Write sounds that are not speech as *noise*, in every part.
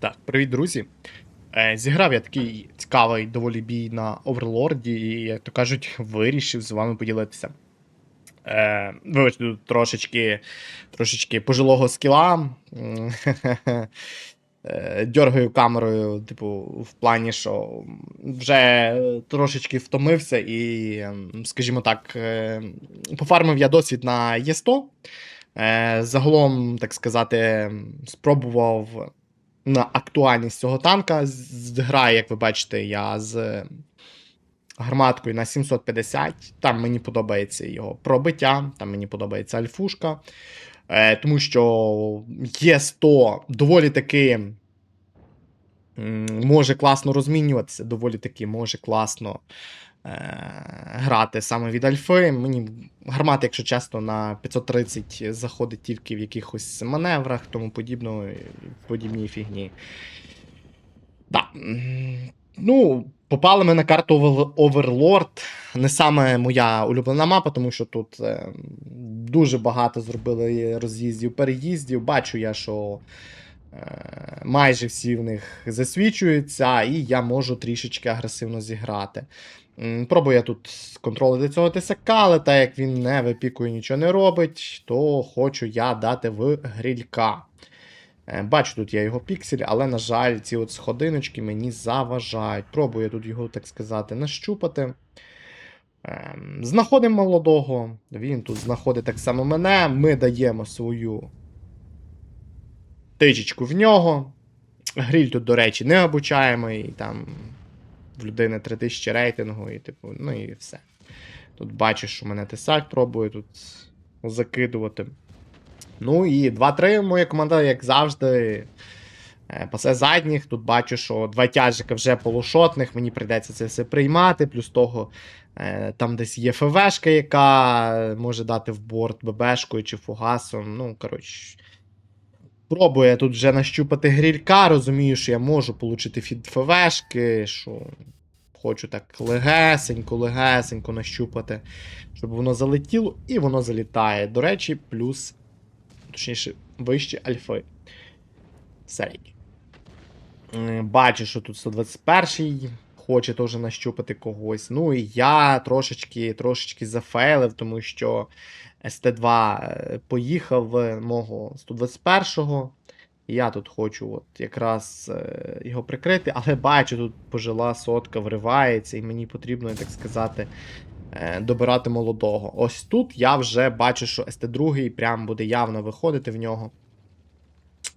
Так, привіт, друзі. Е, зіграв я такий цікавий доволі бій на Оверлорді, і, як то кажуть, вирішив з вами поділитися. Е, вибачте, тут трошечки, трошечки пожилого скіла. *laughs* Е, Дьоргаю камерою, типу, в плані, що вже трошечки втомився, і, ем, скажімо так, е, пофармив я досвід на Є100. Е, Загалом, так сказати, спробував на актуальність цього танка. Граю, як ви бачите, я з гарматкою на 750. Там мені подобається його пробиття, там мені подобається альфушка. Е, тому що є 100 доволі таки може класно розмінюватися, доволі таки може класно грати саме від альфи. Мені гармата, якщо чесно, на 530 заходить тільки в якихось маневрах, тому подібно, подібній фігні. Да. Ну, попали ми на карту Overlord. Не саме моя улюблена мапа, тому що тут е, дуже багато зробили роз'їздів, переїздів. Бачу я, що е, майже всі в них засвічуються, і я можу трішечки агресивно зіграти. Пробую я тут контролити цього ТСК, але так як він не випікує, нічого не робить, то хочу я дати в грілька. Е, Бачу тут я його пікселі, але, на жаль, ці от сходиночки мені заважають. Пробую тут його, так сказати, нащупати. Ем, Знаходимо молодого. Він тут знаходить так само мене. Ми даємо свою тичечку в нього. Гріль тут, до речі, не обучаємо, і там в людини 3000 рейтингу, і типу, ну і все. Тут бачиш, що мене тесак пробує тут закидувати. Ну і 2-3 моя команда, як завжди, е, пасе задніх. Тут бачу, що два тяжика вже полушотних, мені прийдеться це все приймати. Плюс того, е, там десь є ФВшка, яка може дати в борт ББшкою чи фугасом. Ну, коротше. Пробую тут вже нащупати грілька, розумію, що я можу отримати фід ФВшки, що хочу так легесенько, легесенько нащупати, щоб воно залетіло, і воно залітає. До речі, плюс точніше, вище альфи. Середній. Бачу, що тут 121-й хоче теж нащупати когось. Ну і я трошечки трошечки зафейлив, тому що СТ2 е, поїхав мого 121-го. Я тут хочу от якраз е, його прикрити, але бачу, тут пожила сотка вривається, і мені потрібно, так сказати, е, добирати молодого. Ось тут я вже бачу, що СТ2 прям буде явно виходити в нього.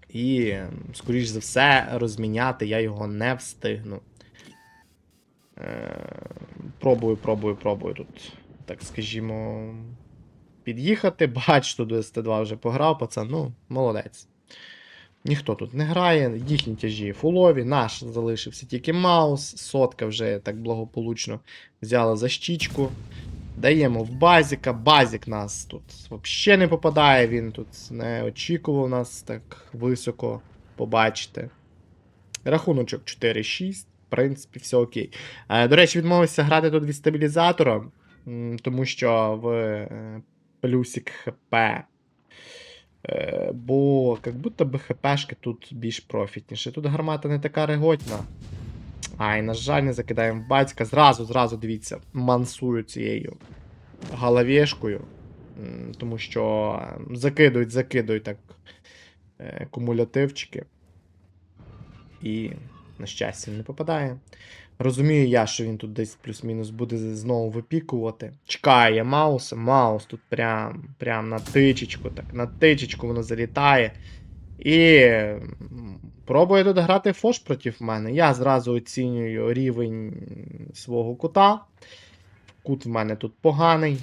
І, скоріш за все, розміняти я його не встигну. Е, Пробую, пробую, пробую тут, так скажімо, під'їхати. *laughs* Бач, тут СТ2 вже пограв, пацан, ну, молодець. Ніхто тут не грає, їхні тяжі фулові, наш залишився тільки Маус, сотка вже так благополучно взяла за щічку. Даємо в базіка. Базік нас тут взагалі не попадає, він тут не очікував нас так високо побачити. Рахуночок 4-6, в принципі, все окей. Е, До речі, відмовився грати тут від стабілізатора, тому що в е, плюсик ХП. Е, Бо як будто би ХПшки тут більш профітніше. Тут гармата не така реготна. Ай, на жаль, не закидаємо батька. Зразу, зразу, дивіться, мансую цією головешкою. Тому що закидують, закидують так кумулятивчики. І, на щастя, не попадає. Розумію я, що він тут десь плюс-мінус буде знову випікувати. Чекає я Мауса. Маус тут прям, прям на тичечку, так, на тичечку воно залітає. І пробує тут грати фош проти мене. Я зразу оцінюю рівень свого кута. Кут в мене тут поганий.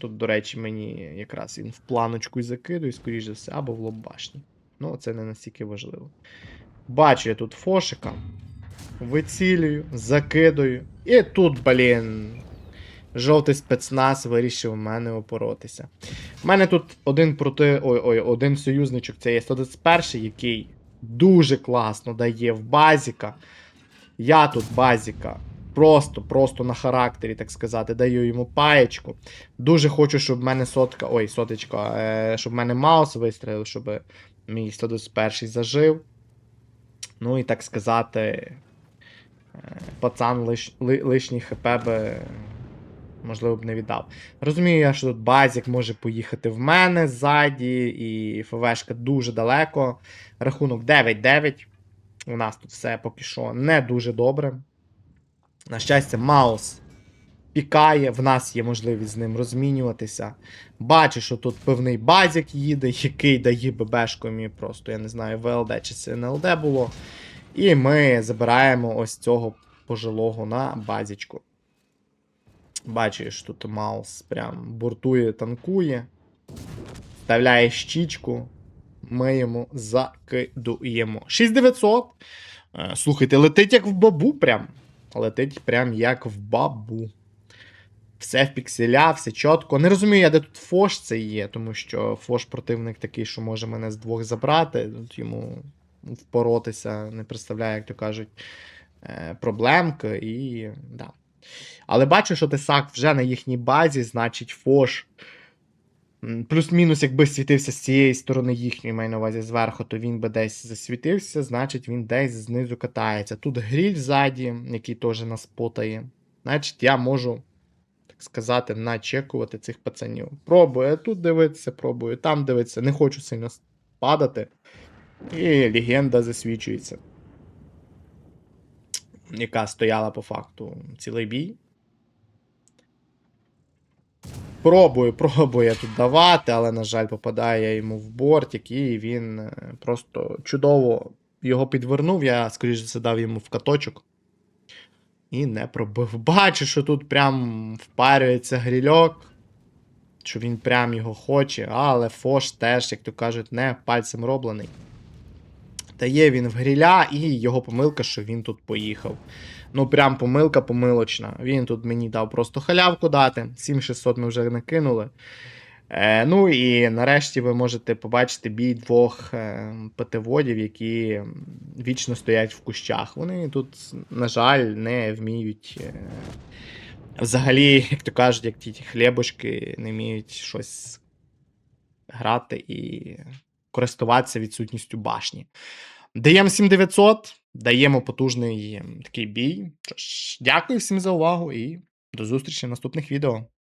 Тут, до речі, мені якраз він в планочку і закидує, скоріш за все, або в лоб башні. Ну, це не настільки важливо. Бачу я тут фошика. Вицілюю, закидую. І тут, блін. Жовтий спецназ вирішив в мене опоротися. У мене тут один проти. Ой, ой, один союзничок, це є 121, який дуже класно дає в базіка. Я тут базіка. Просто, просто на характері, так сказати, даю йому паєчку. Дуже хочу, щоб в мене сотка. Ой, соточка, е, щоб в мене маус вистрілив, щоб мій 121 зажив. Ну і так сказати, е, пацан лиш, ли, лишній хп би, можливо, б не віддав. Розумію я, що тут базік може поїхати в мене ззаді, і ФВшка дуже далеко. Рахунок 9-9. У нас тут все поки що не дуже добре. На щастя, Маус пікає, в нас є можливість з ним розмінюватися. Бачу, що тут певний базік їде, який дає ББшку мені просто, я не знаю, ВЛД чи це НЛД було. І ми забираємо ось цього пожилого на базічку. Бачу, що тут Маус прям буртує, танкує. Вставляє щічку. Ми йому закидуємо. 6900. Е, Слухайте, летить як в бабу прям. Летить прям як в бабу. Все в пікселя, все чітко. Не розумію, я де тут Фош це є, тому що Фош противник такий, що може мене з двох забрати. Тут йому впоротися не представляє, як то кажуть, е, проблемки. І. Да. Але бачу, що Тесак вже на їхній базі, значить, Фош. Плюс-мінус, якби світився з цієї сторони їхньої, маю на увазі зверху, то він би десь засвітився, значить він десь знизу катається. Тут гріль ззаді, який теж нас потає. Значить, я можу, сказати, начекувати цих пацанів. Пробую тут дивитися, пробую там дивитися. Не хочу сильно падати. І легенда засвічується. Яка стояла по факту цілий бій. Пробую, пробую тут давати, але, на жаль, попадає йому в бортик, і він е, просто чудово його підвернув. Я, скоріш за все, дав йому в каточок. І не пробив. Бачу, що тут прям впарюється грільок. Що він прям його хоче, але Фош теж, як то кажуть, не пальцем роблений. Дає він в гріля, і його помилка, що він тут поїхав. Ну, прям помилка помилочна. Він тут мені дав просто халявку дати. 7600 ми вже накинули. Е, ну і нарешті ви можете побачити бій двох е, які вічно стоять в кущах. Вони тут, на жаль, не вміють. Е, взагалі, як то кажуть, як ті хлібочки, не вміють щось грати і користуватися відсутністю башні. Даємо 7900, даємо потужний такий бій. Дякую всім за увагу і до зустрічі в наступних відео.